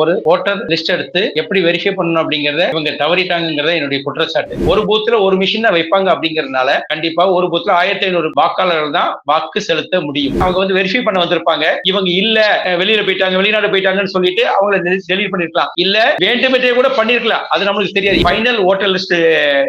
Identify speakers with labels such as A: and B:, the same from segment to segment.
A: ஒரு voter list எடுத்து எப்படி வெரிஃபை பண்ணணும் அப்படிங்கறத இவங்க தவறிட்டாங்கிறத என்னுடைய குற்றச்சாட்டு. ஒரு பூத்துல ஒரு மிஷின் தான் வைப்பாங்க அப்படிங்கறதுனால கண்டிப்பா ஒரு பூத்துல ஆயிரத்தி ஐநூறு வாக்காளர்கள் தான் வாக்கு செலுத்த முடியும். அவங்க வந்து வெரிஃபை பண்ண வந்திருப்பாங்க. இவங்க இல்ல வெளியில போயிட்டாங்க வெளிநாடு போயிட்டாங்கன்னு சொல்லிட்டு அவங்கள டெலிவரி பண்ணிருக்கலாம். இல்ல வேண்டுமென்றே கூட பண்ணிருக்கலாம். அது நம்மளுக்கு தெரியாது. ஃபைனல் ஓட்டர் லிஸ்ட்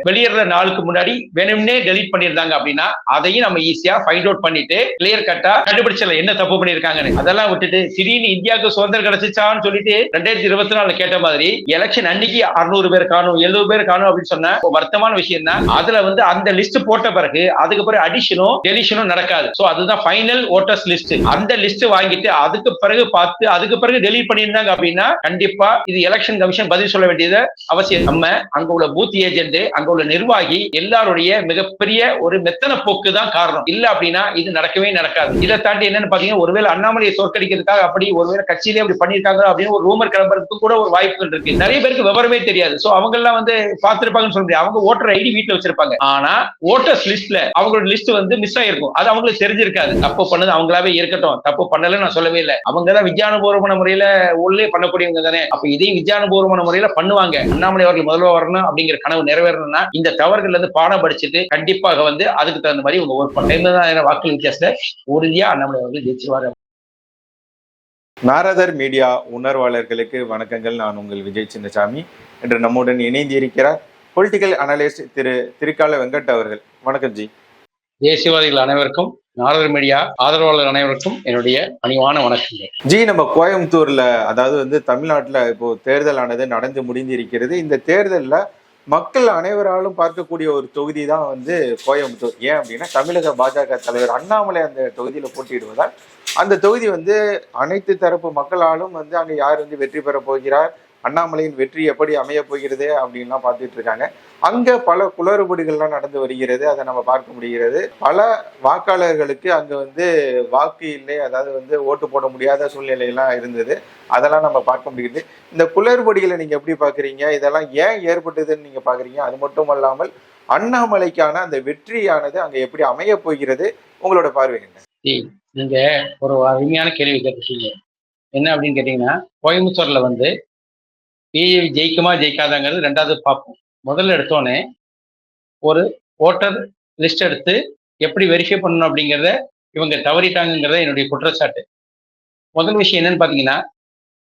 A: வெளியேற நாளுக்கு முன்னாடி வேணும்னே டெலிட் பண்ணிருந்தாங்க அப்படின்னா அதையும் நம்ம ஈஸியா ஃபைண்ட் அவுட் பண்ணிட்டு கிளியர் கட்டா கண்டுபிடிச்சல என்ன தப்பு பண்ணிருக்காங்கன்னு. அதெல்லாம் விட்டுட்டு திடீர்னு இந்தியாவுக்கு சுதந்திரம் கிடைச்சிச்சான்னு சொல்லிட்டு ரெண்டாயிரத்தி இருபத்தி நாலு கேட்ட மாதிரி எலெக்ஷன் அன்னைக்கு அறுநூறு பேர் காணும் எழுநூறு பேர் காணும் அப்படின்னு சொன்ன ஒரு வருத்தமான விஷயம் தான். அதுல வந்து அந்த லிஸ்ட் போட்ட பிறகு அதுக்கு பிறகு அடிஷனும் டெலிஷனும் நடக்காது. சோ அதுதான் ஃபைனல் ஓட்டர்ஸ் லிஸ்ட் அந்த லிஸ்ட் வாங்கிட்டு அதுக்கு பிறகு பார்த்து அதுக்கு பிறகு டெலிட் பண்ணியிருந்தாங்க அப்படின்னா கண்டிப்பா இது எலெக்ஷன் கமிஷன் பதில் சொல்ல வேண்டியது அவசியம். நம்ம அங்க உள்ள பூத் ஏஜென்ட் அங்க உள்ள நிர்வாகி எல்லாருடைய மிகப்பெரிய ஒரு மெத்தன போக்கு தான் காரணம். இல்ல அப்படின்னா இது நடக்கவே நடக்காது. இதை தாண்டி என்னன்னு பாத்தீங்கன்னா ஒருவேளை அண்ணாமலையை தோற்கடிக்கிறதுக்காக அப்படி ஒருவேளை கட்சியிலே அப்படி பண்ணிருக்காங்க அப்படின்னு ஒரு ரூமர் கிளம்புறதுக்கு கூட ஒரு வாய்ப்புகள் இருக்கு. நிறைய பேருக்கு விவரமே தெரியாது. சோ அவங்க எல்லாம் வந்து பார்த்திருப்பாங்கன்னு சொல்ல முடியாது. அவங்க ஓட்டர் ஐடி வீட்டுல வச்சிருப்பாங்க. ஆனா ஓட்டர்ஸ் லிஸ்ட்ல அவங்களோட லிஸ்ட் வந்து மிஸ் ஆயிருக்கும். அது அவங்களுக்கு தெரிஞ்சிருக்காது. தப்பு பண்ணது அவங்களாவே இருக்கட்டும். தப்பு பண்ணலன்னு நான் சொல்லவே இல்லை. அவங்க தான் விஜயானுபூர்வமான முறையில உள்ளே பண்ணக்கூடியவங்க தானே. அப்ப இதையும் விஜயானுபூர்வமான முறையில பண்ணுவாங்க. அண்ணாமலை அவர்கள் முதல்ல வரணும் அப்படிங்கிற கனவு நிறைவேறணும்னா இந்த தவறுகள்ல இருந்து பாடம் படிச்சுட்டு கண்டிப்பாக வந்து அதுக்கு தகுந்த மாதிரி உங்க ஒர்க் பண்ண வாக்கு வித்தியாசத்துல உறுதியா அண்ணாமலை அவர்கள் ஜெயிச்சிருவாரு.
B: நாரதர் மீடியா உணர்வாளர்களுக்கு வணக்கங்கள். நான் உங்கள் விஜய் சின்னசாமி. இன்று நம்முடன் இணைந்து இருக்கிறார் பொலிட்டிக்கல் அனலிஸ்ட் திரு திருக்கால வெங்கட் அவர்கள். வணக்கம் ஜி.
A: தேசியவாதிகள் அனைவருக்கும் நாரதர் மீடியா ஆதரவாளர் அனைவருக்கும் என்னுடைய பணிவான வணக்கங்கள்.
B: ஜி நம்ம கோயம்புத்தூர்ல அதாவது வந்து தமிழ்நாட்டுல இப்போ தேர்தல் ஆனது நடந்து முடிந்திருக்கிறது. இந்த தேர்தல்ல மக்கள் அனைவராலும் பார்க்கக்கூடிய ஒரு தொகுதி தான் வந்து கோயம்புத்தூர். ஏன் அப்படின்னா தமிழக பாஜக தலைவர் அண்ணாமலை அந்த தொகுதியில போட்டியிடுவதால் அந்த தொகுதி வந்து அனைத்து தரப்பு மக்களாலும் வந்து அங்க யார் வந்து வெற்றி பெற போகிறார் அண்ணாமலையின் வெற்றி எப்படி அமைய போகிறது அப்படின்லாம் பார்த்துட்டு இருக்காங்க. அங்க பல குளறுபடிகள்லாம் நடந்து வருகிறது அதை நம்ம பார்க்க முடிகிறது. பல வாக்காளர்களுக்கு அங்க வந்து வாக்கு இல்லை அதாவது வந்து ஓட்டு போட முடியாத சூழ்நிலையெல்லாம் இருந்தது. அதெல்லாம் நம்ம பார்க்க முடிகிறது இந்த குளறுபடிகளை நீங்க எப்படி பாக்குறீங்க இதெல்லாம் ஏன் ஏற்பட்டதுன்னு நீங்க பாக்குறீங்க அது மட்டும் அல்லாமல் அண்ணாமலைக்கான அந்த வெற்றியானது அங்க எப்படி அமைய போகிறது? உங்களோட பார்வை என்ன?
A: நீங்க ஒரு அருமையான கேள்வி கேட்டிருக்கீங்க. என்ன அப்படின்னு கேட்டீங்கன்னா கோயம்புத்தூர்ல வந்து பிஜேபி ஜெயிக்குமா ஜெயிக்காதாங்கிறது ரெண்டாவது பார்ப்போம். முதல்ல எடுத்தோடனே ஒரு ஓட்டர் லிஸ்ட் எடுத்து எப்படி வெரிஃபை பண்ணணும் அப்படிங்கிறத இவங்க தவறிட்டாங்கிறத என்னுடைய குற்றச்சாட்டு. முதல் விஷயம் என்னன்னு பார்த்தீங்கன்னா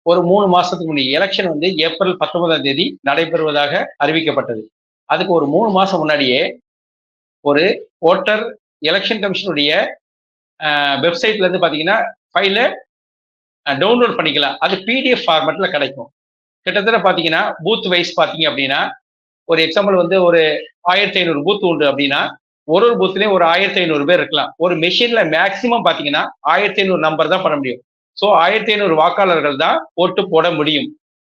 A: ஒரு மூணு மாசத்துக்கு முன்னாடி எலெக்ஷன் வந்து ஏப்ரல் பத்தொன்பதாம் தேதி நடைபெறுவதாக அறிவிக்கப்பட்டது. அதுக்கு ஒரு மூணு மாசம் முன்னாடியே ஒரு ஓட்டர் எலெக்ஷன் கமிஷனுடைய வெப்சைட்ல இருந்து பார்த்தீங்கன்னா ஃபைல டவுன்லோட் பண்ணிக்கலாம். அது பிடிஎஃப் ஃபார்மேட்ல கிடைக்கும். கிட்டத்தட்ட பார்த்தீங்கன்னா பூத் வைஸ் பார்த்தீங்க அப்படின்னா ஒரு எக்ஸாம்பிள் வந்து ஒரு ஆயிரத்தி ஐநூறு பூத் உண்டு அப்படின்னா ஒரு ஒரு பூத்துலேயும் ஒரு ஆயிரத்தி ஐநூறு பேர் இருக்கலாம். ஒரு மெஷினில் மேக்சிமம் பார்த்தீங்கன்னா ஆயிரத்தி ஐநூறு நம்பர் தான் பண்ண முடியும். ஸோ ஆயிரத்தி ஐநூறு வாக்காளர்கள் தான் ஓட்டு போட முடியும்.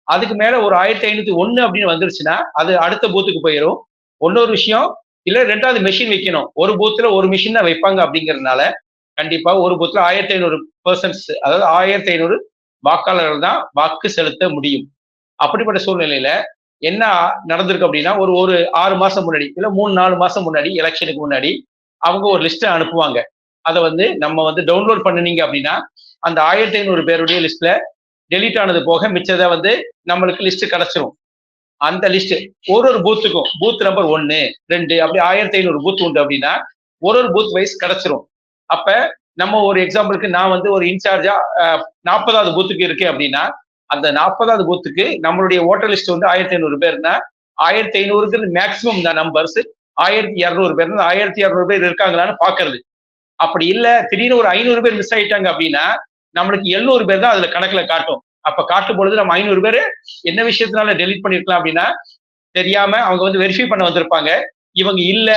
A: அதுக்கு மேல ஒரு ஆயிரத்தி ஐநூத்தி ஒன்று அப்படின்னு வந்துருச்சுன்னா அது அடுத்த பூத்துக்கு போயிடும் ஒன்னொரு விஷயம் இல்லை ரெண்டாவது மெஷின் வைக்கணும். ஒரு பூத்தில் ஒரு மிஷின் தான் வைப்பாங்க அப்படிங்கிறதுனால கண்டிப்பா ஒரு பூத்துல ஆயிரத்தி ஐநூறு பர்சன்ஸ் அதாவது ஆயிரத்தி ஐநூறு வாக்காளர்கள் தான் வாக்கு செலுத்த முடியும். அப்படிப்பட்ட சூழ்நிலையில என்ன நடந்திருக்கு அப்படின்னா ஒரு ஒரு ஆறு மாசம் முன்னாடி இல்ல மூணு நாலு மாசம் முன்னாடி எலெக்ஷனுக்கு முன்னாடி அவங்க ஒரு லிஸ்ட்டை அனுப்புவாங்க. அதை வந்து நம்ம வந்து டவுன்லோட் பண்ணுனீங்க அப்படின்னா அந்த ஆயிரத்தி ஐநூறு பேருடைய லிஸ்ட்ல டெலீட் ஆனது போக மிச்சதை வந்து நம்மளுக்கு லிஸ்ட் கிடைச்சிரும். அந்த லிஸ்ட் ஒரு ஒரு பூத்துக்கும் பூத் நம்பர் ஒன்னு ரெண்டு அப்படி ஆயிரத்தி ஐநூறு பூத் உண்டு அப்படின்னா ஒரு ஒரு பூத் வைஸ் கிடைச்சிரும். அப்ப நம்ம ஒரு எக்ஸாம்பிளுக்கு நான் வந்து ஒரு இன்சார்ஜா நாற்பதாவது பூத்துக்கு இருக்கேன் அப்படின்னா அந்த நாற்பதாவது பூத்துக்கு நம்மளுடைய ஓட்டர் லிஸ்ட் வந்து ஆயிரத்தி ஐநூறு பேர்னா ஆயிரத்தி ஐநூறுக்கு மேக்சிமம் தான் நம்பர்ஸ் ஆயிரத்தி இரநூறு பேர் ஆயிரத்தி இரநூறு பேர் இருக்காங்களான்னு பாக்குறது அப்படி இல்ல திடீர்னு ஒரு ஐநூறு பேர் மிஸ் ஆயிட்டாங்க அப்படின்னா நம்மளுக்கு எழுநூறு பேர் தான் அதுல கணக்குல காட்டும். அப்ப காட்டும் பொழுது நம்ம ஐநூறு பேர் என்ன விஷயத்தினால டெலிட் பண்ணிருக்கலாம் அப்படின்னா தெரியாம அவங்க வந்து வெரிஃபை பண்ண வந்திருப்பாங்க. இவங்க இல்ல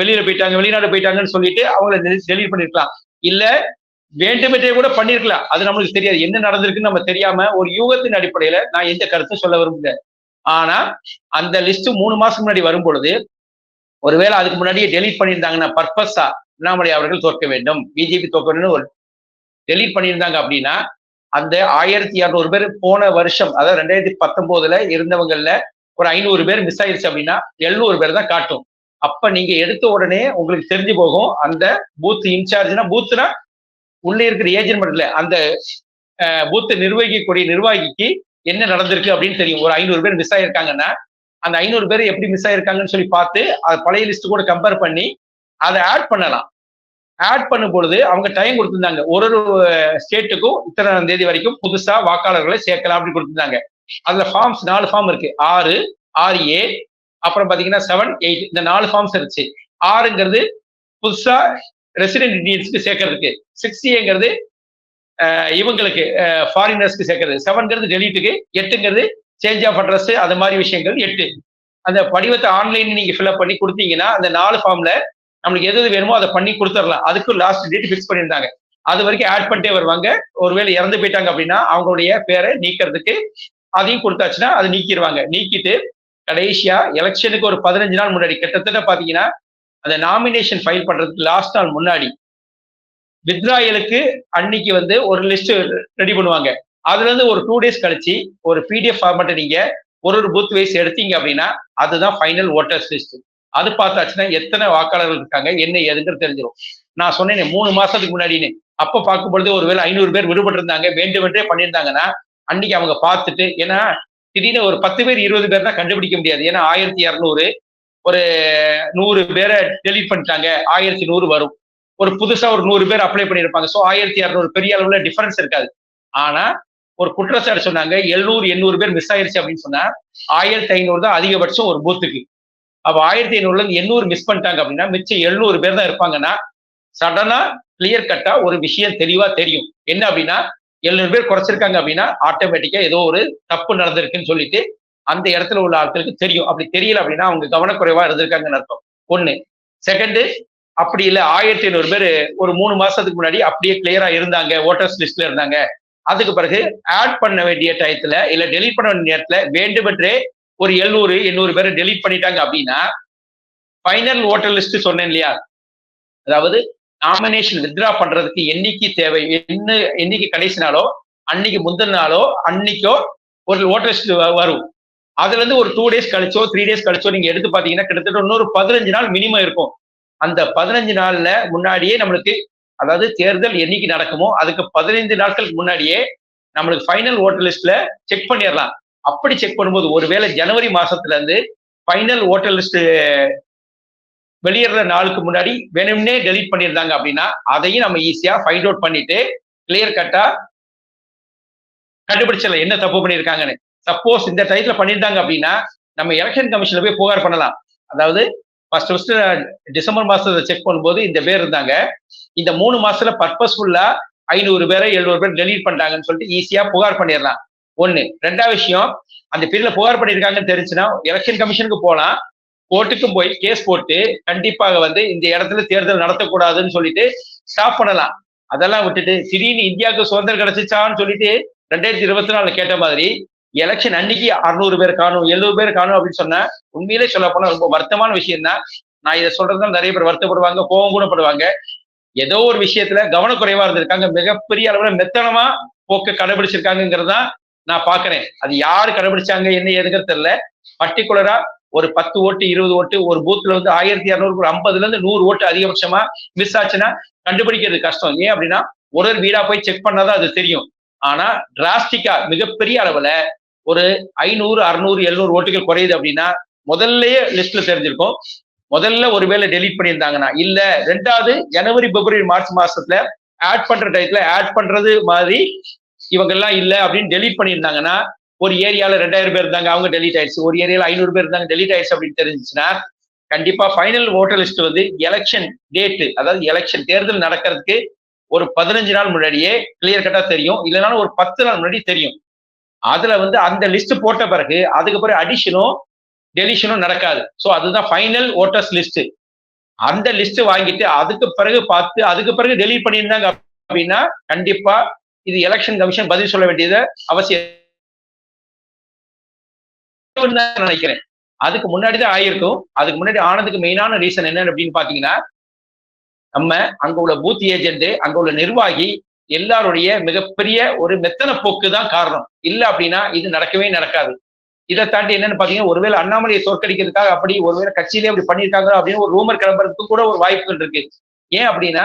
A: வெளியில போயிட்டாங்க வெளிநாடு போயிட்டாங்கன்னு சொல்லிட்டு அவங்கள டெலிட் பண்ணிருக்கலாம். இல்ல வேண்டுமென்றே கூட பண்ணிருக்கலாம். அது நம்மளுக்கு தெரியாது. என்ன நடந்திருக்குன்னு நம்ம தெரியாம ஒரு யூகத்தின் அடிப்படையில நான் எந்த கருத்தும் சொல்ல விரும்பல. ஆனா அந்த லிஸ்ட் மூணு மாசம் முன்னாடி வரும் பொழுது ஒருவேளை அதுக்கு முன்னாடியே டெலிட் பண்ணியிருந்தாங்கன்னா பர்பஸா அண்ணாமலை அவர்கள் தோற்க வேண்டும். பிஜேபி தோற்க வேண்டும் ஒரு டெலிட் பண்ணியிருந்தாங்க அப்படின்னா அந்த ஆயிரத்தி இரநூறு பேர் போன வருஷம் அதாவது ரெண்டாயிரத்தி பத்தொன்பதுல இருந்தவங்கல்ல ஒரு ஐநூறு பேர் மிஸ் ஆயிருச்சு அப்படின்னா எழுநூறு பேர் தான் காட்டும். அப்ப நீங்க எடுத்த உடனே உங்களுக்கு தெரிஞ்சு போகும். அந்த பூத் இன்சார்ஜ்னா பூத்னா உள்ளே இருக்கிற ஏஜென்ட் மட்டும் இல்லை அந்த பூத்தை நிர்வகிக்கக்கூடிய நிர்வாகிக்கு என்ன நடந்திருக்கு அப்படின்னு தெரியும். ஒரு ஐநூறு பேர் மிஸ் ஆயிருக்காங்கன்னா அந்த ஐநூறு பேர் எப்படி மிஸ் ஆயிருக்காங்கன்னு சொல்லி பார்த்து அது பழைய லிஸ்ட் கூட கம்பேர் பண்ணி அதை ஆட் பண்ணலாம். ஆட் பண்ணும் பொழுது அவங்க டைம் கொடுத்திருந்தாங்க. ஒரு ஒரு ஸ்டேட்டுக்கும் இத்தனை தேதி வரைக்கும் புதுசா வாக்காளர்களை சேர்க்கலாம் அப்படின்னு கொடுத்திருந்தாங்க. அதுல ஃபார்ம்ஸ் நாலு ஃபார்ம் இருக்கு. ஆறு ஆறு ஏ அப்புறம் பாத்தீங்கன்னா செவன் எயிட் இந்த நாலு ஃபார்ம்ஸ் இருந்துச்சு. ஆறுங்கிறது புதுசா ரெசிடென்ட் இண்டியன்ஸ்க்கு சேர்க்கறதுக்கு. சிக்ஸ் ஏங்கிறது இவங்களுக்கு ஃபாரினர்ஸ்க்கு சேர்க்கறது. செவன்ங்கிறது டெலிட்டுக்கு எட்டுங்கிறது சேஞ்ச் ஆஃப் அட்ரஸ் அது மாதிரி விஷயங்கள் எட்டு. அந்த படிவத்தை ஆன்லைன் நீங்க ஃபில்அப் பண்ணி கொடுத்தீங்கன்னா அந்த நாலு ஃபார்ம்ல நம்மளுக்கு எது எது வேணுமோ அதை பண்ணி கொடுத்துடலாம். அதுக்கும் லாஸ்ட் டேட் ஃபிக்ஸ் பண்ணியிருந்தாங்க. அது வரைக்கும் ஆட் பண்ணிட்டே வருவாங்க. ஒருவேளை இறந்து போயிட்டாங்க அப்படின்னா அவங்களுடைய பேரை நீக்கிறதுக்கு அதையும் கொடுத்தாச்சுன்னா அதை நீக்கிடுவாங்க. நீக்கிட்டு கடைசியா எலெக்ஷனுக்கு ஒரு பதினஞ்சு நாள் முன்னாடி கிட்டத்தட்ட பாத்தீங்கன்னா அந்த நாமினேஷன் ஃபைல் பண்றதுக்கு லாஸ்ட் நாள் முன்னாடி வித்ராயலுக்கு அன்னைக்கு வந்து ஒரு லிஸ்ட் ரெடி பண்ணுவாங்க. அதுல இருந்து ஒரு டூ டேஸ் கழிச்சு ஒரு பிடிஎஃப் ஃபார்மேட்டை நீங்க ஒரு ஒரு பூத் வைஸ் எடுத்தீங்க அப்படின்னா அதுதான் ஃபைனல் ஓட்டர்ஸ் லிஸ்ட் அது பார்த்தாச்சுன்னா எத்தனை வாக்காளர்கள் இருக்காங்க என்ன ஏதுங்கிறது தெரிஞ்சிடும் நான் சொன்னேன் மூணு மாசத்துக்கு முன்னாடின்னு. அப்ப பார்க்கும்பொழுது ஒருவேளை ஐநூறு பேர் விடுபட்டு இருந்தாங்க வேண்டுமென்றே பண்ணியிருந்தாங்கன்னா அன்னைக்கு அவங்க பார்த்துட்டு ஏன்னா திடீர்னு ஒரு பத்து பேர் இருபது பேர் தான் கண்டுபிடிக்க முடியாது. ஏன்னா ஆயிரத்தி இரநூறு ஒரு நூறு பேரை டெலிட் பண்ணிட்டாங்க. ஆயிரத்தி நூறு வரும். ஒரு புதுசா ஒரு நூறு பேர் அப்ளை பண்ணியிருப்பாங்க. ஸோ ஆயிரத்தி இரநூறு பெரிய அளவுல டிஃபரன்ஸ் இருக்காது. ஆனா ஒரு குற்றச்சாட்டு சொன்னாங்க எழுநூறு எண்ணூறு பேர் மிஸ் ஆயிருச்சு அப்படின்னு சொன்னா ஆயிரத்தி ஐநூறு தான் அதிகபட்சம் ஒரு பூத்துக்கு அப்ப ஆயிரத்தி ஐநூறுல இருந்து எண்ணூறு மிஸ் பண்ணிட்டாங்க அப்படின்னா மிச்சம் எழுநூறு பேர் தான் இருப்பாங்கன்னா சடனா கிளியர் கட்டா ஒரு விஷயம் தெளிவா தெரியும். என்ன அப்படின்னா எழுநூறு பேர் குறைச்சிருக்காங்க அப்படின்னா ஆட்டோமேட்டிக்கா ஏதோ ஒரு தப்பு நடந்திருக்குன்னு சொல்லிட்டு அந்த இடத்துல உள்ள ஆட்களுக்கு தெரியும். அப்படி தெரியல அப்படின்னா அவங்க கவனக்குறைவா இருந்திருக்காங்கன்னு அர்த்தம். ஒண்ணு. செகண்டு அப்படி இல்லை ஆயிரத்தி ஐநூறு பேர் ஒரு மூணு மாசத்துக்கு முன்னாடி அப்படியே கிளியரா இருந்தாங்க ஓட்டர்ஸ் லிஸ்ட்ல இருந்தாங்க. அதுக்கு பிறகு ஆட் பண்ண வேண்டிய டயத்துல இல்ல டெலிட் பண்ண வேண்டிய நேரத்துல வேண்டுமென்றே ஒரு எழுநூறு எண்ணூறு பேரை டெலிட் பண்ணிட்டாங்க அப்படின்னா ஃபைனல் ஓட்டர் லிஸ்ட் சொன்னேன் இல்லையா? அதாவது நாமினேஷன் வித்ரா பண்றதுக்கு என்னைக்கு தேவை? என்ன என்னைக்கு கடைசி நாளோ அன்னைக்கு முந்தின நாளோ அன்னைக்கோ ஒரு ஓட்டர் வரும். அதுல இருந்து ஒரு டூ டேஸ் கழிச்சோ த்ரீ டேஸ் கழிச்சோ நீங்க எடுத்து பாத்தீங்கன்னா கிட்டத்தட்ட இன்னொரு பதினஞ்சு நாள் மினிமம் இருக்கும். அந்த பதினஞ்சு நாள்ல முன்னாடியே நம்மளுக்கு அதாவது தேர்தல் என்னைக்கு நடக்குமோ அதுக்கு பதினைந்து நாட்களுக்கு முன்னாடியே நம்மளுக்கு ஃபைனல் ஓட்டர் லிஸ்ட்ல செக் பண்ணிடலாம். அப்படி செக் பண்ணும்போது ஒருவேளை ஜனவரி மாசத்துல இருந்து ஃபைனல் ஓட்டர் லிஸ்ட் வெளியேற நாளுக்கு முன்னாடி வேணும்னே டெலிட் பண்ணியிருந்தாங்க அப்படின்னா அதையும் நம்ம ஈஸியா ஃபைண்ட் அவுட் பண்ணிட்டு கிளியர் கட்டா கண்டுபிடிச்சிடலாம் என்ன தப்பு பண்ணியிருக்காங்கன்னு சப்போஸ் இந்த டைத்துல பண்ணியிருந்தாங்க அப்படின்னா நம்ம எலெக்ஷன் கமிஷன்ல போய் புகார் பண்ணலாம். அதாவது ஃபர்ஸ்ட் ஃபர்ஸ்ட் டிசம்பர் மாசத்தை செக் பண்ணும்போது இந்த பேர் இருந்தாங்க. இந்த மூணு மாசத்துல பர்பஸ்ஃபுல்லா ஐநூறு பேரை எழுநூறு பேர் டெலீட் பண்ணிட்டாங்கன்னு சொல்லிட்டு ஈஸியா புகார் பண்ணிடலாம். ஒண்ணு. ரெண்டாவது விஷயம் அந்த பீரியட்ல புகார் பண்ணியிருக்காங்கன்னு தெரிஞ்சுன்னா எலெக்ஷன் கமிஷனுக்கு போகலாம் கோர்ட்டுக்கும் போய் கேஸ் போட்டு கண்டிப்பாக வந்து இந்த இடத்துல தேர்தல் நடத்தக்கூடாதுன்னு சொல்லிட்டு ஸ்டாப் பண்ணலாம். அதெல்லாம் விட்டுட்டு திடீர்னு இந்தியாவுக்கு சுதந்திரம் கிடைச்சிச்சான்னு சொல்லிட்டு ரெண்டாயிரத்தி இருபத்தி நாலுல கேட்ட மாதிரி எலெக்ஷன் அன்னைக்கு அறுநூறு பேர் காணும் எழுநூறு பேர் காணும் அப்படின்னு சொன்னா உண்மையிலே சொல்ல போனா ரொம்ப வருத்தமான விஷயம் தான் நான் இதை சொல்றதுனால நிறைய பேர் வருத்தப்படுவாங்க கோபம் கூட படுவாங்க. ஏதோ ஒரு விஷயத்துல கவனக்குறைவா இருந்திருக்காங்க. மிகப்பெரிய அளவுல மெத்தனமா போக்க கடைபிடிச்சிருக்காங்கிறதான் நான் பாக்குறேன் அது யாரு கடைபிடிச்சாங்க என்ன எதுங்கிறது தெரியல. பர்டிகுலரா ஒரு பத்து ஓட்டு இருபது ஓட்டு ஒரு பூத்ல வந்து ஆயிரத்தி இரநூறு ஒரு ஐம்பதுல இருந்து நூறு ஓட்டு அதிகபட்சமா மிஸ் ஆச்சுன்னா கண்டுபிடிக்கிறது கஷ்டம். ஏன் அப்படின்னா ஒரு ஒரு வீடா போய் செக் பண்ணாதான் அது தெரியும். ஆனா டிராஸ்டிக்கா மிகப்பெரிய அளவுல ஒரு ஐநூறு அறுநூறு எழுநூறு ஓட்டுகள் குறையுது அப்படின்னா முதல்லயே லிஸ்ட்ல தெரிஞ்சிருக்கும். முதல்ல ஒருவேளை டெலீட் பண்ணியிருந்தாங்கன்னா இல்ல ரெண்டாவது ஜனவரி பிப்ரவரி மார்ச் மாசத்துல ஆட் பண்ற டயத்துல ஆட் பண்றது மாதிரி இவங்க எல்லாம் இல்ல அப்படின்னு டெலீட் பண்ணியிருந்தாங்கன்னா ஒரு ஏரியால ரெண்டாயிரம் பேர் இருந்தாங்க அவங்க டெலிட் ஆயிடுச்சு. ஒரு ஏரியால ஐநூறு பேர் இருந்தாங்க டெலிட் ஆயிடுச்சு அப்படின்னு தெரிஞ்சுச்சுன்னா கண்டிப்பா ஃபைனல் ஓட்டர் லிஸ்ட் வந்து எலெக்ஷன் டேட்டு அதாவது எலெக்ஷன் தேர்தல் நடக்கிறதுக்கு ஒரு பதினஞ்சு நாள் முன்னாடியே கிளியர் கட்டா தெரியும். இல்லைனாலும் ஒரு பத்து நாள் முன்னாடி தெரியும். அதுல வந்து அந்த லிஸ்ட் போட்ட பிறகு அதுக்கு பிறகு அடிஷனும் டெலிஷனும் நடக்காது. ஸோ அதுதான் ஃபைனல் ஓட்டர்ஸ் லிஸ்ட் அந்த லிஸ்ட் வாங்கிட்டு அதுக்கு பிறகு பார்த்து அதுக்கு பிறகு டெலிட் பண்ணியிருந்தாங்க அப்படின்னா கண்டிப்பா இது எலெக்ஷன் கமிஷன் பதில் சொல்ல வேண்டியது அவசியம் நினைக்கிறேன். அதுக்கு முன்னாடி தான் ஆயிருக்கும். அதுக்கு முன்னாடி ஆனதுக்கு மெயினான ரீசன் என்ன அப்படின்னு பாத்தீங்கன்னா நம்ம அங்க உள்ள பூத் ஏஜென்ட் அங்க உள்ள நிர்வாகி எல்லாருடைய மிகப்பெரிய ஒரு மெத்தன போக்கு தான் காரணம். இல்ல அப்படின்னா இது நடக்கவே நடக்காது. இதை தாண்டி என்னன்னு பாத்தீங்கன்னா ஒருவேளை அண்ணாமலையை தோற்கடிக்கிறதுக்காக அப்படி ஒருவேளை கட்சியிலே அப்படி பண்ணியிருக்காங்க அப்படின்னு ஒரு ரூமர் கிளம்புறதுக்கு கூட ஒரு வாய்ப்புகள் இருக்கு. ஏன் அப்படின்னா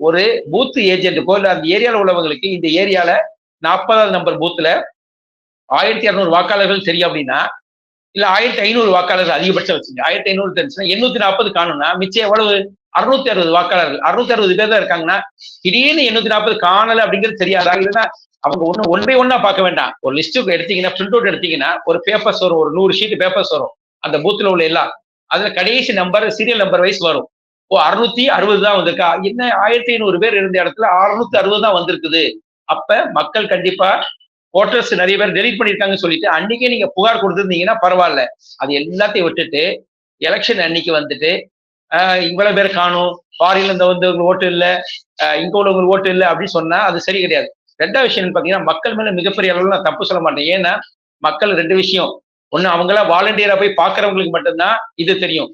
A: ஒரு பூத் ஏஜென்ட்டுக்கோ இல்ல அந்த ஏரியால உள்ளவங்களுக்கு இந்த ஏரியால நாற்பதாவது நம்பர் பூத்துல ஆயிரத்தி இரநூறு வாக்காளர்கள் தெரியும் அப்படின்னா இல்ல ஆயிரத்தி ஐநூறு வாக்காளர்கள் அதிகபட்சம் வச்சுங்க ஆயிரத்தி ஐநூறு தெரிஞ்சுன்னா எண்ணூத்தி நாற்பது காணும்னா மிச்சம் எவ்வளவு? அறுநூத்தி அறுபது வாக்காளர்கள். அறுநூத்தி அறுபது பேர் தான் இருக்காங்கன்னா திடீர்னு எண்ணூத்தி நாற்பது காணல அப்படிங்கிறது தெரியாதா? இல்லைன்னா அவங்க ஒண்ணு ஒன் பை ஒன்னா பார்க்க வேண்டாம். ஒரு லிஸ்ட் எடுத்தீங்கன்னா பிரிண்ட் அவுட் எடுத்தீங்கன்னா ஒரு பேப்பர்ஸ் வரும் ஒரு நூறு ஷீட் பேப்பர்ஸ் வரும். அந்த பூத்துல உள்ள எல்லாம். அதுல கடைசி நம்பர் சீரியல் நம்பர் வைஸ் வரும். ஓ அறுநூத்தி அறுபது தான் வந்திருக்கா? என்ன ஆயிரத்தி ஐநூறு பேர் இருந்த இடத்துல அறுநூத்தி அறுபது தான் வந்திருக்குது. அப்ப மக்கள் கண்டிப்பா ஓட்டர்ஸ் நிறைய பேர் டெலிட் பண்ணியிருக்காங்கன்னு சொல்லிட்டு அன்னைக்கே நீங்க புகார் கொடுத்துருந்தீங்கன்னா பரவாயில்ல. அது எல்லாத்தையும் விட்டுட்டு எலெக்ஷன் அன்னைக்கு வந்துட்டு இவ்வளவு பேர் காணும். ஃபாரின்ல இந்த வந்து உங்களுக்கு ஓட்டு இல்லை. இங்க உள்ளவங்களுக்கு ஓட்டு இல்லை அப்படின்னு சொன்னா அது சரி கிடையாது. ரெண்டாவது விஷயம் பாத்தீங்கன்னா மக்கள் மேல மிகப்பெரிய அளவில் நான் தப்பு சொல்ல மாட்டேன். ஏன்னா மக்கள் ரெண்டு விஷயம். ஒண்ணு அவங்களா வாலண்டியரா போய் பாக்குறவங்களுக்கு மட்டும்தான் இது தெரியும்.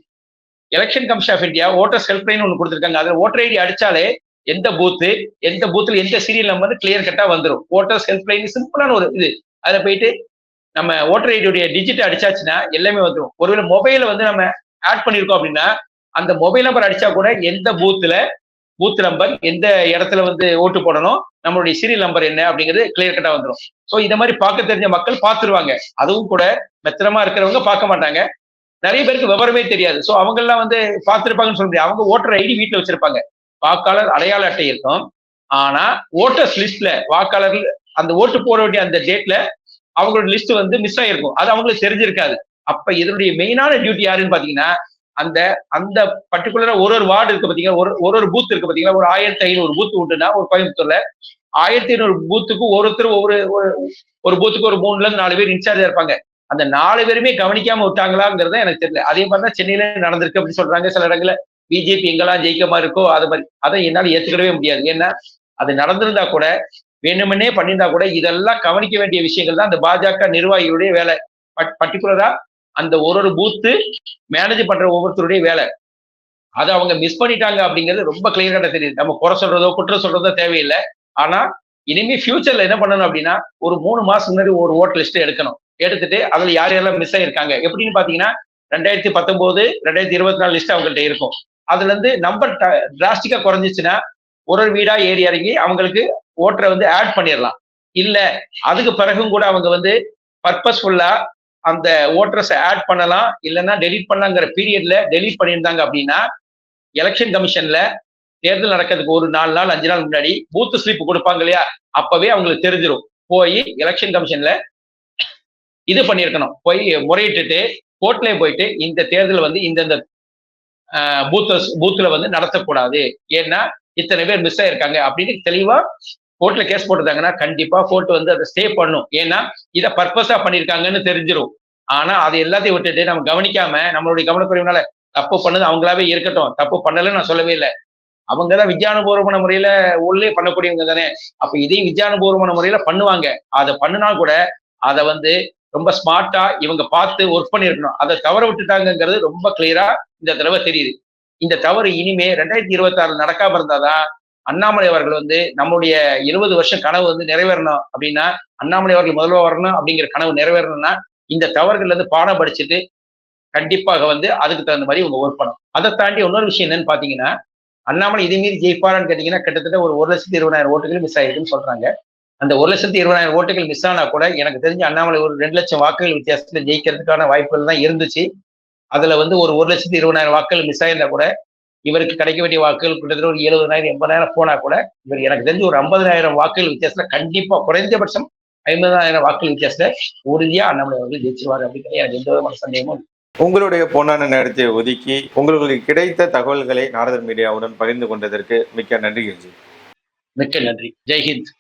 A: Election Commission of India voters helpline ஒன்று கொடுத்துருக்காங்க. அதில் ஓட்டர் ஐடி அடிச்சாலே எந்த பூத்து எந்த பூத்துல எந்த சீரியல் நம்பர் கிளியர் கட்டா வந்துடும் ஓட்டர்ஸ் ஹெல்ப்லைன் சிம்பிளான ஒரு இது. அதுல போயிட்டு நம்ம ஓட்டர் ஐடியுடைய டிஜிட் அடிச்சாச்சுன்னா எல்லாமே வந்துடும் ஒருவேளை மொபைல வந்து நம்ம ஆட் பண்ணியிருக்கோம் அப்படின்னா அந்த மொபைல் நம்பர் அடிச்சா கூட எந்த பூத்துல பூத் நம்பர் எந்த இடத்துல வந்து ஓட்டு போடணும் நம்மளுடைய சீரியல் நம்பர் என்ன அப்படிங்கிறது கிளியர் கட்டா வந்துடும் ஸோ இந்த மாதிரி பார்க்க தெரிஞ்ச மக்கள் பார்த்துருவாங்க. அதுவும் கூட மெத்தனமா இருக்கிறவங்க பார்க்க மாட்டாங்க. நிறைய பேருக்கு விவரமே தெரியாது. ஸோ அவங்க எல்லாம் வந்து பார்த்துருப்பாங்கன்னு சொல்ல முடியாது. அவங்க ஓட்டர் ஐடி வீட்டில் வச்சிருப்பாங்க. வாக்காளர் அடையாள அட்டை இருக்கும். ஆனா ஓட்டர்ஸ் லிஸ்ட்ல வாக்காளர்கள் அந்த ஓட்டு போட வேண்டிய அந்த டேட்ல அவங்களோட லிஸ்ட் வந்து மிஸ் ஆயிருக்கும். அது அவங்களுக்கு தெரிஞ்சிருக்காது. அப்ப இதனுடைய மெயினான டியூட்டி யாருன்னு பாத்தீங்கன்னா அந்த அந்த பர்டிகுலரா ஒரு ஒரு வார்டு இருக்கு பாத்தீங்கன்னா ஒரு ஒரு ஒரு பூத் இருக்கு பாத்தீங்கன்னா ஒரு ஆயிரத்தி ஐநூறு பூத் உண்டுன்னா ஒரு கோயம்புத்தூர்ல ஆயிரத்தி ஐநூறு பூத்துக்கு ஒருத்தர் ஒவ்வொரு ஒரு- ஒரு பூத்துக்கு ஒரு மூணுல இருந்து நாலு பேர் இன்சார்ஜா இருப்பாங்க. அந்த நாலு பேருமே கவனிக்காம விட்டாங்களாங்கிறத எனக்கு தெரியல. அதே மாதிரி தான் சென்னையில நடந்திருக்கு அப்படின்னு சொல்றாங்க சில இடங்கள்ல. பிஜேபி எங்கெல்லாம் ஜெயிக்கமா இருக்கோ அது மாதிரி அதை என்னால ஏத்துக்கிடவே முடியாது. ஏன்னா அது நடந்திருந்தா கூட வேணுமென்னே பண்ணியிருந்தா கூட இதெல்லாம் கவனிக்க வேண்டிய விஷயங்கள் தான் அந்த பாஜக நிர்வாகிகளுடைய வேலை. பர்டிகுலரா அந்த ஒரு ஒரு பூத்து மேனேஜ் பண்ற ஒவ்வொருத்தருடைய வேலை. அதை அவங்க மிஸ் பண்ணிட்டாங்க அப்படிங்கிறது ரொம்ப கிளியர் தெரியுது. நம்ம குறை சொல்றதோ குற்றம் சொல்றதோ தேவையில்லை. ஆனா இனிமே ஃபியூச்சர்ல என்ன பண்ணணும் அப்படின்னா ஒரு மூணு மாசம் முன்னாடி ஒரு ஓட்டர் லிஸ்ட் எடுக்கணும். எடுத்துட்டு அதுல யார் யாரெல்லாம் மிஸ் ஆயிருக்காங்க எப்படின்னு பாத்தீங்கன்னா ரெண்டாயிரத்தி பத்தொன்பது ரெண்டாயிரத்தி இருபத்தி நாலு லிஸ்ட் அவங்கள்ட்ட இருக்கும். அதுல இருந்து நம்பர் டிராஸ்டிக்கா குறைஞ்சிச்சுன்னா ஒரு ஒரு வீடா ஏறி இறங்கி அவங்களுக்கு ஓட்டரை வந்து ஆட் பண்ணிடலாம். இல்ல அதுக்கு பிறகும் கூட அவங்க வந்து பர்பஸ்ஃபுல்லா அந்த ஓட்டர்ஸை ஆட் பண்ணலாம். இல்லைன்னா டெலீட் பண்ணலாங்கிற பீரியட்ல டெலீட் பண்ணியிருந்தாங்க அப்படின்னா எலெக்ஷன் கமிஷன்ல தேர்தல் நடக்கிறதுக்கு ஒரு நாலு நாள் அஞ்சு நாள் முன்னாடி பூத் ஸ்லிப் கொடுப்பாங்க இல்லையா? அப்பவே அவங்களுக்கு தெரிஞ்சிடும் போய் எலெக்ஷன் கமிஷன்ல இது பண்ணியிருக்கணும். போய் முறையிட்டுட்டு கோர்ட்ல போயிட்டு இந்த தேர்தல் வந்து இந்தந்த பூத்த பூத்துல வந்து நடத்தக்கூடாது. ஏன்னா இத்தனை பேர் மிஸ் ஆயிருக்காங்க அப்படின்னு தெளிவா கோர்ட்ல கேஸ் போட்டுருந்தாங்கன்னா கண்டிப்பா கோர்ட் வந்து அதை ஸ்டே பண்ணும். ஏன்னா இதை பர்பஸா பண்ணியிருக்காங்கன்னு தெரிஞ்சிடும் ஆனா அது எல்லாத்தையும் விட்டுட்டு நம்ம கவனிக்காம நம்மளுடைய கவனக்குறைவுனால தப்பு பண்ணது அவங்களாவே இருக்கட்டும். தப்பு பண்ணலன்னு நான் சொல்லவே இல்லை. அவங்க தான் விஜயானுபூர்வமான முறையில உள்ளே பண்ணக்கூடியவங்க தானே. அப்ப இதையும் விஜயானுபூர்வமான முறையில பண்ணுவாங்க. அதை பண்ணினா கூட அதை வந்து ரொம்ப ஸ்மார்ட்டா இவங்க பார்த்து ஒர்க் பண்ணிருக்கணும் அதை தவற விட்டுட்டாங்கங்கிறது ரொம்ப கிளியரா இந்த தடவை தெரியுது. இந்த தவறு இனிமே ரெண்டாயிரத்தி இருபத்தி ஆறு நடக்காம இருந்தாதான் அண்ணாமலை அவர்கள் வந்து நம்முடைய இருபது வருஷம் கனவு வந்து நிறைவேறணும் அப்படின்னா அண்ணாமலை அவர்கள் முதல்வர் வரணும் அப்படிங்கிற கனவு நிறைவேறணும்னா இந்த தவறுகள் வந்து பாடம் படிச்சுட்டு கண்டிப்பாக வந்து அதுக்கு தகுந்த மாதிரி இவங்க ஒர்க் பண்ணும் அதை தாண்டி இன்னொரு விஷயம் என்னன்னு பாத்தீங்கன்னா அண்ணாமலை இது மீறி ஜெயிப்பாரான்னு கேட்டீங்கன்னா கிட்டத்தட்ட ஒரு ஒரு லட்சத்தி இருபதாயிரம் ஓட்டுகள் மிஸ் ஆயிருக்குன்னு சொல்றாங்க. அந்த ஒரு லட்சத்தி இருபதாயிரம் ஓட்டுகள் மிஸ் ஆனா கூட எனக்கு தெரிஞ்ச அண்ணாமலை ஒரு ரெண்டு லட்சம் வாக்குகள் வித்தியாசத்துல ஜெயிக்கிறதுக்கான வாய்ப்புகள் தான் இருந்துச்சு. அதுல வந்து ஒரு ஒரு லட்சத்தி இருபதாயிரம் வாக்குகள் மிஸ் ஆயிருந்தா கூட இவருக்கு கிடைக்க வேண்டிய வாக்குகள் கிட்டத்தட்ட ஒரு எழுபதாயிரம் எண்பதாயிரம் போனா கூட இவர் எனக்கு தெரிஞ்சு ஒரு ஐம்பதாயிரம் வாக்குகள் வித்தியாசத்துல கண்டிப்பா குறைந்தபட்சம் ஐம்பதாயிரம் வாக்குகள் வித்தியாசத்துல உறுதியா அண்ணாமலை அவர்கள் ஜெயிச்சிருவாரு அப்படிங்கிறது எனக்கு எந்த விதமான சந்தேகமும்.
B: உங்களுடைய பொன்னான நேரத்தை ஒதுக்கி உங்களுக்கு கிடைத்த தகவல்களை நாரதர் மீடியாவுடன் பகிர்ந்து கொண்டதற்கு மிக்க நன்றி
A: மிக்க நன்றி. ஜெய்ஹிந்த்